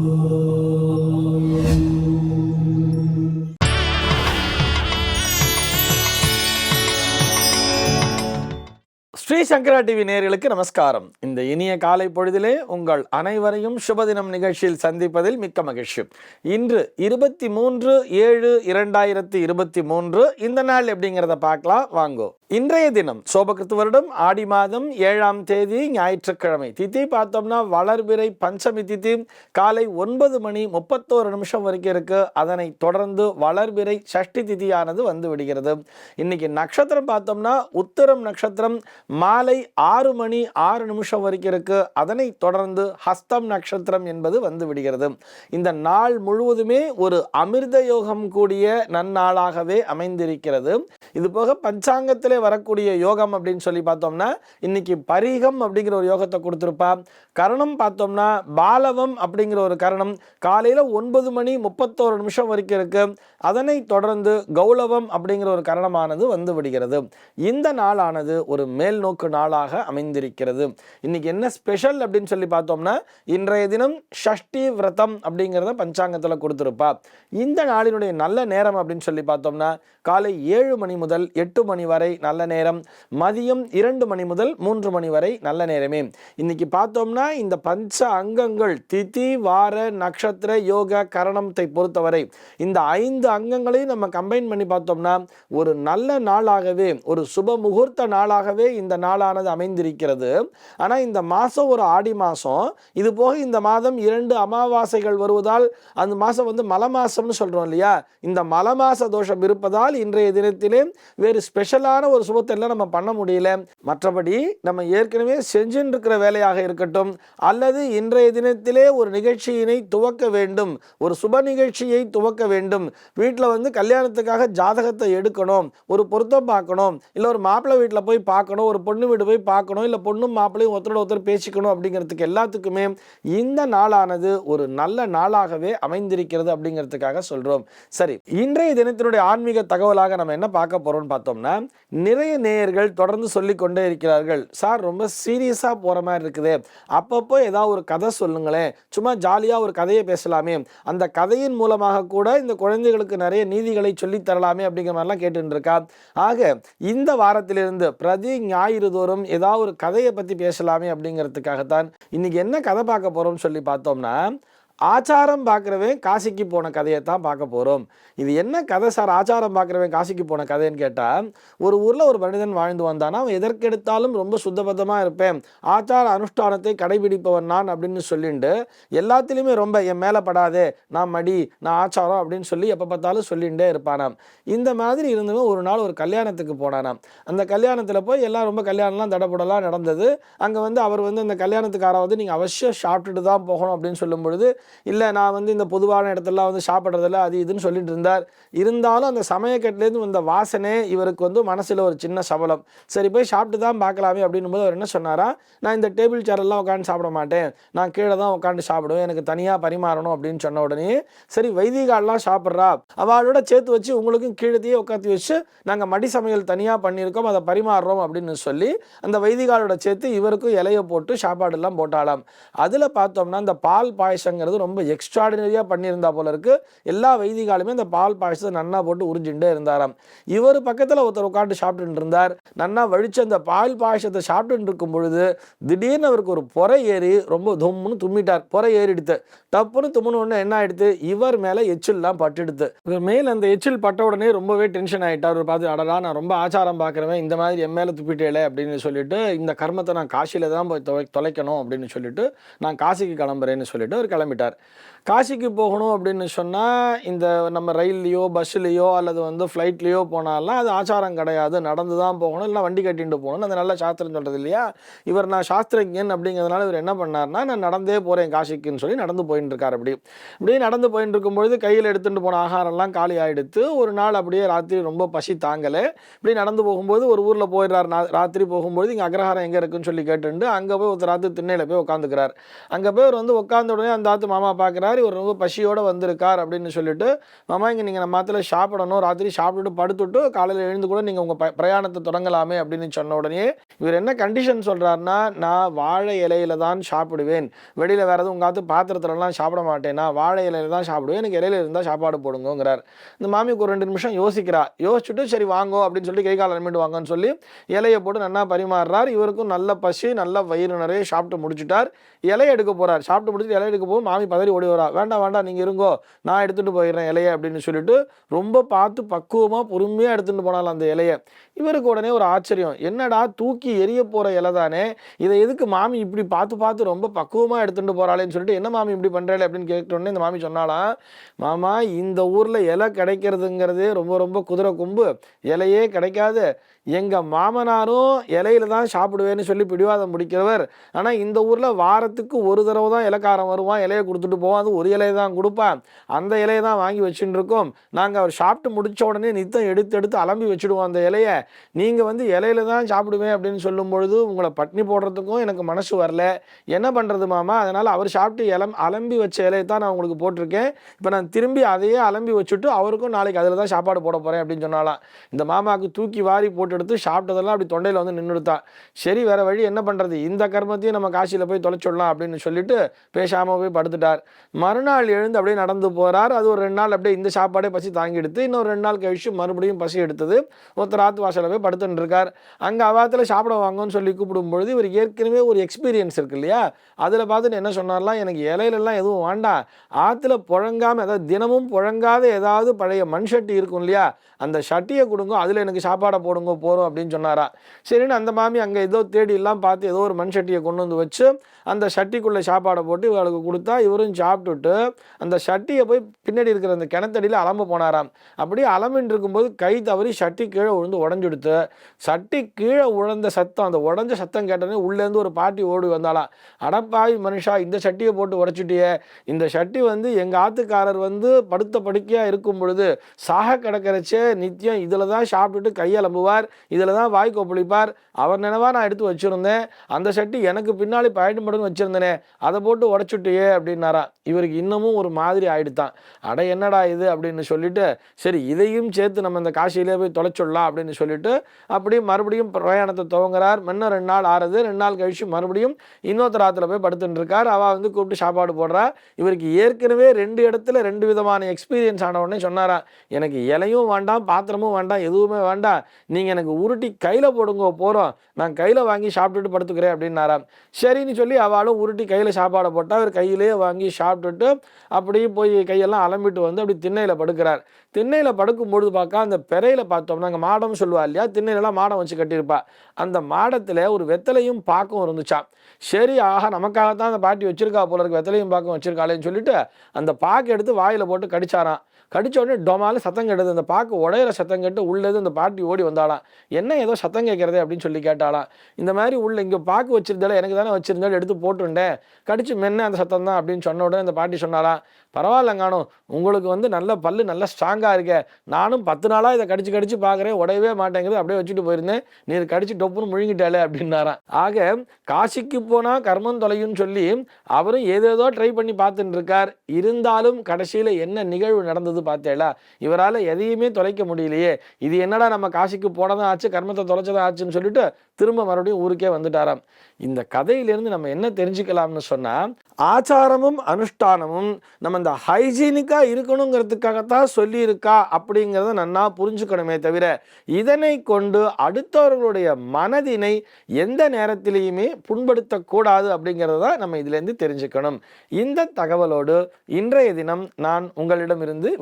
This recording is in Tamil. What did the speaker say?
Oh. சங்கரா டிவி நேர்களுக்கு நமஸ்காரம். இந்த இனிய காலை பொழுதிலே உங்கள் அனைவரையும் சுபதினம் நிகழ்ச்சியில் சந்திப்பதில் மிக்க மகிழ்ச்சி. இன்று இருபத்தி மூன்று ஏழு இரண்டாயிரத்தி இருபத்தி மூன்று இந்த நாள் எப்படிங்கிறத பார்க்கலாம் வாங்கோ. இன்றைய தினம் சோபகிருத்து வருடம் ஆடி மாதம் ஏழாம் தேதி ஞாயிற்றுக்கிழமை திதி பார்த்தோம்னா வளர்பிறை பஞ்சமி திதி காலை ஒன்பது மணி முப்பத்தோரு நிமிஷம் வரைக்கும் இருக்கு. அதனை தொடர்ந்து வளர்பிறை சஷ்டி திதியானது வந்து விடுகிறது. இன்னைக்கு நட்சத்திரம் பார்த்தோம்னா உத்தரம் நட்சத்திரம் மாலை ஆறு மணி ஆறு நிமிஷம் வரைக்கும் இருக்கு அதனை தொடர்ந்து ஹஸ்தம் நட்சத்திரம் என்பது வந்து விடுகிறது. இந்த நாள் முழுவதுமே ஒரு அமிர்த யோகம் கூடிய நன்னாளாகவே அமைந்திருக்கிறது. இது போக பஞ்சாங்கத்திலே வரக்கூடிய யோகம் அப்படின்னு சொல்லி பார்த்தோம்னா இன்னைக்கு பரீகம் அப்படிங்கிற ஒரு யோகத்தை கொடுத்துருப்பா. கரணம் பார்த்தோம்னா பாலவம் அப்படிங்கிற ஒரு கரணம் காலையில் ஒன்பது மணி முப்பத்தோரு நிமிஷம் வரைக்கும் இருக்கு அதனை தொடர்ந்து கௌலவம் அப்படிங்கிற ஒரு கரணமானது வந்து விடுகிறது. இந்த நாளானது ஒரு மேல் நோக்கு நாளாக அமைந்திருக்கிறது. இன்றைக்கி என்ன ஸ்பெஷல் அப்படின்னு சொல்லி பார்த்தோம்னா இன்றைய தினம் ஷஷ்டி விரதம் அப்படிங்கிறத பஞ்சாங்கத்தில் கொடுத்துருப்பா. இந்த நாளினுடைய நல்ல நேரம் அப்படின்னு சொல்லி பார்த்தோம்னா காலை ஏழு மணி முதல் எட்டு மணி வரை நல்ல நேரம் மதியம் இரண்டு மணி முதல் மூன்று மணி வரை நல்ல நேரமே. இன்னைக்கு பார்த்தோம்னா இந்த பஞ்ச அங்கங்கள் திதி வார நட்சத்திர யோக கரணத்தை பொறுத்தவரை இந்த ஐந்து அங்கங்களையும் நம்ம கம்பைன் பண்ணி பார்த்தோம்னா ஒரு நல்ல நாளாகவே ஒரு சுப முகூர்த்த நாளாகவே இந்த நாள் நாளானது அமைந்திருக்கிறது. ஆனால் இந்த மாதம் ஒரு ஆடி மாதம் இது போக இந்த மாதம் இரண்டு அமாவாசைகள் வருவதால் அந்த மாதம் வந்து மலை மாதம்னு சொல்கிறோம் இல்லையா? இந்த மலை மாச தோஷம் இருப்பதால் இன்றைய தினத்திலே வேறு ஸ்பெஷலான ஒரு சுபத்தெல்லாம் நம்ம பண்ண முடியல. மற்றபடி நம்ம ஏற்கனவே செஞ்சுட்டு இருக்கிற வேலையாக இருக்கட்டும் அல்லது இன்றைய தினத்திலே ஒரு நிகழ்ச்சியினை துவக்க வேண்டும். ஒரு சுப நிகழ்ச்சியை துவக்க வேண்டும். வீட்டில் வந்து கல்யாணத்துக்காக ஜாதகத்தை எடுக்கணும். ஒரு பொருத்தம் பார்க்கணும். இல்லை ஒரு மாப்பிள்ளை வீட்டில் போய் பார்க்கணும். ஒரு பொண்ணு வீடு போய் பார்க்கணும் இல்லை பொண்ணும் மாப்பிள்ளையும் ஒருத்தரோட ஒருத்தர் பேசிக்கணும் அப்படிங்கிறதுக்கு எல்லாத்துக்குமே இந்த நாளானது ஒரு நல்ல நாளாகவே அமைந்திருக்கிறது அப்படிங்கிறதுக்காக சொல்கிறோம் சரி இன்றைய தினத்தினுடைய ஆன்மீக தகவலாக நம்ம என்ன பார்க்க போகிறோம்னு பார்த்தோம்னா நிறைய நேயர்கள் தொடர்ந்து சொல்லிக் கொண்டே இருக்கிறார்கள். சார் ரொம்ப சீரியஸாக போகிற மாதிரி இருக்குது. அப்பப்போ ஏதாவது ஒரு கதை சொல்லுங்களேன். சும்மா ஜாலியாக ஒரு கதையை பேசலாமே. அந்த கதையின் மூலமாக கூட இந்த குழந்தைகளுக்கு நிறைய நீதிகளை சொல்லித்தரலாமே அப்படிங்கிற மாதிரிலாம் கேட்டுருக்கா ஆக இந்த வாரத்திலிருந்து பிரதி ஞாயிறு தோறும் ஏதாவது ஒரு கதையை பற்றி பேசலாமே அப்படிங்கிறதுக்காகத்தான் இன்னைக்கு என்ன கதை பார்க்க போகிறோம்னு சொல்லி பார்த்தோம்னா ஆச்சாரம் பார்க்குறவன் காசிக்கு போன கதையை தான் பார்க்க போகிறோம் இது என்ன கதை சார்? ஆச்சாரம் பார்க்குறவன் காசிக்கு போன கதைன்னு கேட்டால் ஒரு ஊரில் ஒரு மனிதன் வாழ்ந்து வந்தானா. அவன் எதற்கெடுத்தாலும் ரொம்ப சுத்தபத்தமாக இருப்பேன். ஆச்சார அனுஷ்டானத்தை கடைபிடிப்பவன் நான் அப்படின்னு சொல்லிட்டு எல்லாத்துலேயுமே ரொம்ப என் மேலே படாதே நான் மடி நான் ஆச்சாரம் அப்படின்னு சொல்லி எப்போ பார்த்தாலும் சொல்லிகிட்டே இருப்பானாம். இந்த மாதிரி இருந்தவன் ஒரு நாள் ஒரு கல்யாணத்துக்கு போனானாம். அந்த கல்யாணத்தில் போய் எல்லாம் ரொம்ப கல்யாணம்லாம் தடபுடலாம் நடந்தது. அங்கே வந்து அவர் வந்து அந்த கல்யாணத்துக்காராவது நீங்கள் அவசியம் சாப்பிட்டுட்டு தான் போகணும் அப்படின்னு சொல்லும் பொழுது இல்லை நான் வந்து இந்த பொதுவான இடத்துலலாம் வந்து சாப்பிட்றதில்ல அது இதுன்னு சொல்லிட்டு இருந்தார். இருந்தாலும் அந்த சமயக்கட்டிலேருந்து வந்த வாசனை இவருக்கு வந்து மனசில் ஒரு சின்ன சபலம். சரி போய் சாப்பிட்டு தான் பார்க்கலாமே அப்படின்னும் போது அவர் என்ன சொன்னாரா நான் இந்த டேபிள் சேரெல்லாம் உட்காந்து சாப்பிட மாட்டேன். நான் கீழே தான் உட்காந்து சாப்பிடுவேன். எனக்கு தனியாக பரிமாறணும் அப்படின்னு சொன்ன உடனே சரி வைதிகாலெலாம் சாப்பிட்றா. அவளோட சேர்த்து வச்சு உங்களுக்கும் கீழத்தையே உட்காந்து வச்சு நாங்கள் மடி சமையல் தனியாக பண்ணியிருக்கோம். அதை பரிமாறுறோம் அப்படின்னு சொல்லி அந்த வைதிகாலோட சேர்த்து இவருக்கும் இலையை போட்டு சாப்பாடெல்லாம் போட்டாலாம் அதில் பார்த்தோம்னா இந்த பால் பாயசங்கிறது ரொம்ப எக்ஸ்ட்ராடினரியாக பண்ணியிருந்தா போல இருக்கு. எல்லா வைதிகாலுமே இந்த பால் பாயசத்தை நன்னா போட்டு உறிஞ்சுட்டே இருந்தாராம். இவர் பக்கத்தில் ஒருத்தர் உட்காந்து சாப்பிட்டுட்டு இருந்தார். நன்னா வழித்து அந்த பால் பாயசத்தை சாப்பிட்டுட்டு இருக்கும் பொழுது திடீர்னு அவருக்கு ஒரு புறை ஏறி ரொம்ப தும்முன்னு தும்மிட்டார். புறை ஏறிடுத்து. டப்புன்னு தும்முன்னு உடனே என்ன ஆயிடுத்து? இவர் மேலே எச்சில்லாம் பட்டுடுத்து. இவர் மேல் அந்த எச்சில் பட்ட உடனே ரொம்பவே டென்ஷன் ஆயிட்டார். அவர் பார்த்து அடடா நான் ரொம்ப ஆச்சாரம் பார்க்குறவன். இந்த மாதிரி என் மேலே துப்பிட்டேலே அப்படின்னு சொல்லிட்டு இந்த கர்மத்தை நான் காசியில் தான் போய் தொலைக்கணும் அப்படின்னு சொல்லிட்டு நான் காசிக்கு கிளம்புறேன்னு சொல்லிட்டு அவர் கிளம்பிட்டார். காசிக்கு போகணும் அப்படின்னு சொன்னால் இந்த நம்ம ரயில்லையோ பஸ்ஸுலேயோ அல்லது வந்து ஃப்ளைட்லேயோ போனாலாம் அது ஆச்சாரம் கிடையாது. நடந்து தான் போகணும் இல்லை வண்டி கட்டிட்டு போகணும் அந்த நல்ல சாஸ்திரம் சொல்கிறது இல்லையா? இவர் நான் சாஸ்திரஜன் அப்படிங்கிறதுனால இவர் என்ன பண்ணார்னா நான் நடந்தே போகிறேன் காசிக்குன்னு சொல்லி நடந்து போயின்னு இருக்கார் அப்படி. இப்படியே நடந்து போயின்னு இருக்கும்பொழுது கையில் எடுத்துகிட்டு போன ஆகாரம்லாம் காலி ஆகிடுத்து ஒரு நாள் அப்படியே ராத்திரி ரொம்ப பசி தாங்கலை. இப்படி நடந்து போகும்போது ஒரு ஊரில் போயிடுறார். ராத்திரி போகும்போது இங்கே அக்ரஹாரம் எங்கே இருக்குன்னு சொல்லி கேட்டுண்டு அங்கே போய் ஒருத்தர் ராத்திரி திண்ணையில் போய் உட்காந்துக்கிறார் அங்கே போய் அவர் வந்து உட்காந்த உடனே அந்த ஆத்து மாமா பார்க்குறாரு இவர் ரொம்ப பசியோடு வந்திருக்கார் அப்படின்னு சொல்லிட்டு மாமா இங்கே நீங்கள் நம்ம மாத்தில் சாப்பிடணும் ராத்திரி சாப்பிட்டுட்டு படுத்துட்டு காலையில் எழுந்து கூட நீங்கள் உங்கள் ப பிரயாணத்தை தொடங்கலாமே அப்படின்னு சொன்ன உடனே இவர் என்ன கண்டிஷன் சொல்கிறாருன்னா நான் வாழை இலையில தான் சாப்பிடுவேன். வெளியில் வேறு எதுவும் உங்காத்து பாத்திரத்துலலாம் சாப்பிட மாட்டேன். நான் வாழை இலையில தான் சாப்பிடுவேன். எனக்கு இலையில இருந்தால் சாப்பாடு போடுங்கிறார் இந்த மாமிக்கு ஒரு ரெண்டு நிமிஷம் யோசிக்கிறா. யோசிச்சுட்டு சரி வாங்கோ அப்படின்னு சொல்லி கை கால் அலமிட்டு வாங்கன்னு சொல்லி இலையை போட்டு நல்லா பரிமாறுறார். இவருக்கும் நல்ல பசி நல்ல வயிறு நிறைய சாப்பிட்டு முடிச்சுட்டார். இலையை எடுக்க போறார். சாப்பிட்டு முடிச்சுட்டு இலை எடுக்க போகும் மாமி பதறி ஓடி வரா. வேண்டாம் வேண்டாம் நீங்கள் இருங்கோ. நான் எடுத்துகிட்டு போயிடுறேன் இலையை அப்படின்னு சொல்லிட்டு ரொம்ப பார்த்து பக்குவமாக பொறுமையாக எடுத்துகிட்டு போனாலும் அந்த இலையை. இவருக்கு உடனே ஒரு ஆச்சரியம். என்னடா தூக்கி எரிய போகிற இலை தானே? இதை எதுக்கு மாமி இப்படி பார்த்து பார்த்து ரொம்ப பக்குவமாக எடுத்துகிட்டு போகிறாளேன்னு சொல்லிட்டு என்ன மாமி இப்படி பண்ணுறாள் அப்படின்னு கேட்டோடனே இந்த மாமி சொன்னாலாம் மாமா இந்த ஊரில் இலை கிடைக்கிறதுங்கிறதே ரொம்ப ரொம்ப குதிரை கொம்பு. இலையே கிடைக்காது. எங்கள் மாமனாரும் இலையில தான் சாப்பிடுவேன்னு சொல்லி பிடிவாதம் பிடிக்கிறவர். ஆனால் இந்த ஊரில் வாரத்துக்கு ஒரு தடவை தான் இலக்காரம் வருவான் இலையை கொடுத்துட்டு போவோம். அது ஒரு இலையை தான் கொடுப்பான். அந்த இலையை தான் வாங்கி வச்சுட்டு இருக்கோம் நாங்கள் அவர் சாப்பிட்டு முடித்த உடனே நித்தம் எடுத்து எடுத்து அலம்பி வச்சுடுவோம் அந்த இலையை. நீங்கள் வந்து இலையில தான் சாப்பிடுவேன் அப்படின்னு சொல்லும் பொழுது உங்களை பட்னி போடுறதுக்கும் எனக்கு மனசு வரல. என்ன பண்ணுறது மாமா? அதனால் அவர் சாப்பிட்டு இலம் அலம்பி வச்ச இலையை தான் நான் உங்களுக்கு போட்டிருக்கேன். இப்போ நான் திரும்பி அதையே அலம்பி வச்சுட்டு அவருக்கும் நாளைக்கு அதில் தான் சாப்பாடு போட போகிறேன் அப்படின்னு சொன்னாலாம் இந்த மாமாவுக்கு தூக்கி வாரி போட்டு எடுத்து சாப்பிட்டதெல்லாம் அப்படி தொண்டையில் வந்து நின்றுடுத்தா சரி வேறு வழி என்ன பண்ணுறது இந்த கர்மத்தையும் நம்ம காசியில் போய் தொலைச்சிடலாம் அப்படின்னு சொல்லிட்டு பேசாமல் போய் படுத்துட்டார் மறுநாள் எழுந்து அப்படியே நடந்து போகிறார் அது ஒரு ரெண்டு நாள் அப்படியே இந்த சாப்பாடே பசி தாங்கி எடுத்து இன்னொரு ரெண்டு நாள் கழிச்சு மறுபடியும் பசி எடுத்தது. ஒருத்தர் ஆத்து வாசலில் போய் படுத்துட்டு இருக்கார். அங்கே அவாத்தில் சாப்பிட வாங்கன்னு சொல்லி கூப்பிடும் பொழுது இவர் ஏற்கனவே ஒரு எக்ஸ்பீரியன்ஸ் இருக்கு இல்லையா? அதில் பார்த்துட்டு என்ன சொன்னார்லாம் எனக்கு இலையிலலாம் எதுவும் வேண்டாம் ஆற்றுல புழங்காமல் அதாவது தினமும் புழங்காத ஏதாவது பழைய மண் சட்டி இருக்கும் இல்லையா? அந்த சட்டியை கொடுங்க அதில் எனக்கு சாப்பாடை போடுங்க போகிறோம் அப்படின்னு சொன்னாரா. சரின்னு அந்த மாமி அங்கே ஏதோ தேடி எல்லாம் பார்த்து ஏதோ ஒரு மண் சட்டியை கொண்டு வந்து வச்சு அந்த சட்டிக்குள்ளே சாப்பாடை போட்டு இவளுக்கு கொடுத்தா. இவரும் சாப்பிட்டுட்டு அந்த சட்டியை போய் பின்னாடி இருக்கிற அந்த கிணத்தடியில் அலம்பு போனாராம். அப்படியே அலம்பின்னு இருக்கும்போது கை தவறி சட்டி கீழே விழுந்து உடஞ்சுடுத்து. சட்டி கீழே உழந்த சத்தம் அந்த உடஞ்ச சத்தம் கேட்டோன்னே உள்ளேருந்து ஒரு பாட்டி ஓடி வந்தாலாம் அடப்பாவி மனுஷா இந்த சட்டியை போட்டு உடச்சிட்டியே. இந்த சட்டி வந்து எங்கள் ஆத்துக்காரர் வந்து படுத்த படுக்கையாக இருக்கும் பொழுது சாக கிடக்கிறச்சே நித்தியம் இதில் தான் சாப்பிட்டுட்டு கையலம்புவார் இதில் தான் வாய் கொப்பளிப்பார். அவர் நினைவாக நான் எடுத்து வச்சுருந்தேன். அந்த சட்டி எனக்கு பின்னாடி பயன்படும் வச்சுருந்தேனே. அதை போட்டு உடச்சுட்டியே அப்படின்னாரா? இவருக்கு இன்னமும் ஒரு மாதிரி ஆயிடுத்தான் அட என்னடா இது அப்படின்னு சொல்லிட்டு சரி இதையும் சேர்த்து நம்ம இந்த காசியிலே போய் தொலைச்சிடலாம் அப்படின்னு சொல்லிட்டு அப்படியே மறுபடியும் பிரயாணத்தை துவங்குறார். முன்ன ரெண்டு நாள் ஆறுது. ரெண்டு நாள் கழிச்சு மறுபடியும் இன்னொருத்தர் ஆற்றுல போய் படுத்துட்டு இருக்கார். அவள் வந்து கூப்பிட்டு சாப்பாடு போடுறா. இவருக்கு ஏற்கனவே ரெண்டு இடத்துல ரெண்டு விதமான எக்ஸ்பீரியன்ஸ் ஆனவுடனே சொன்னாரா எனக்கு இலையும் வேண்டாம் பாத்திரமும் வேண்டாம் எதுவுமே வேண்டாம். நீங்கள் எனக்கு உருட்டி கையில் போடுங்க போகிறோம் நான் கையில் வாங்கி சாப்பிட்டுட்டு படுத்துக்கிறேன் அப்படின்னாராம். சரின்னு சொல்லி அவளும் உருட்டி கையில் சாப்பாடை போட்டால் அவர் கையிலே வாங்கி சாப்பிட்டுட்டு அப்படியே போய் கையெல்லாம் அலம்பிட்டு வந்து அப்படி திண்ணையில் படுக்கிறார். திண்ணையில் படுக்கும்பொழுது பார்க்க அந்த பெறையில் பார்த்தோம்னா அங்கே மாடம் சொல்லுவா இல்லையா? திண்ணையிலலாம் மாடம் வச்சு கட்டியிருப்பா. அந்த மாடத்தில் ஒரு வெத்தலையும் பாக்கம் இருந்துச்சாம். சரி ஆஹா நமக்காகத்தான் அந்த பாட்டி வச்சிருக்கா போல இருக்கு. வெத்தலையும் பாக்கம் வச்சிருக்காளேன்னு சொல்லிட்டு அந்த பாக்கு எடுத்து வாயில் போட்டு கடிச்சாராம். கடித்த உடனே டொமால சத்தம் கெடுது அந்த பாக்கு உடையிற சத்தம் கேட்டு உள்ளது அந்த பாட்டி ஓடி வந்தாலாம் என்ன ஏதோ சத்தம் கேட்கறதே? அப்படின்னு சொல்லி கேட்டாலாம் இந்த மாதிரி உள்ள இங்கே பாக்கு வச்சிருந்தால எனக்கு தானே வச்சிருந்தாலும் எடுத்து போட்டுருந்தேன். கடிச்சு மென்ன அந்த சத்தம் தான்? அப்படின்னு சொன்ன உடனே அந்த பாட்டி சொன்னாலாம் பரவாயில்லங்கானோ உங்களுக்கு வந்து நல்ல பல்லு நல்ல ஸ்ட்ராங்காக இருக்கே. நானும் பத்து நாளாக இதை கடிச்சு கடிச்சு பார்க்குறேன் உடையவே மாட்டேங்கிறது அப்படியே வச்சுட்டு போயிருந்தேன். நீ கடிச்சு டொப்புன்னு முழுங்கிட்டாலே அப்படின்னாராம். ஆக காசிக்கு போனால் கர்மம் தொலையும்னு சொல்லி அவரும் ஏதேதோ ட்ரை பண்ணி பார்த்துட்டு இருக்கார் இருந்தாலும் கடைசியில் என்ன நிகழ்வு நடந்தது வருது பார்த்தேளா இவரால் எதையுமே தொலைக்க முடியலையே. இது என்னடா நம்ம காசிக்கு போனதான் ஆச்சு கர்மத்தை தொலைச்சதான் ஆச்சுன்னு சொல்லிட்டு திரும்ப மறுபடியும் ஊருக்கே வந்துட்டாராம். இந்த கதையிலிருந்து நம்ம என்ன தெரிஞ்சுக்கலாம்னு சொன்னால் ஆச்சாரமும் அனுஷ்டானமும் நம்ம இந்த ஹைஜீனிக்காக இருக்கணுங்கிறதுக்காகத்தான் சொல்லியிருக்கா அப்படிங்கிறத நன்னா புரிஞ்சுக்கணுமே தவிர இதனை கொண்டு அடுத்தவர்களுடைய மனதினை எந்த நேரத்திலையுமே புண்படுத்தக்கூடாது அப்படிங்கிறத தான் நம்ம இதுலேருந்து தெரிஞ்சுக்கணும். இந்த தகவலோடு இன்றைய தினம் நான் உங்களிடமிருந்து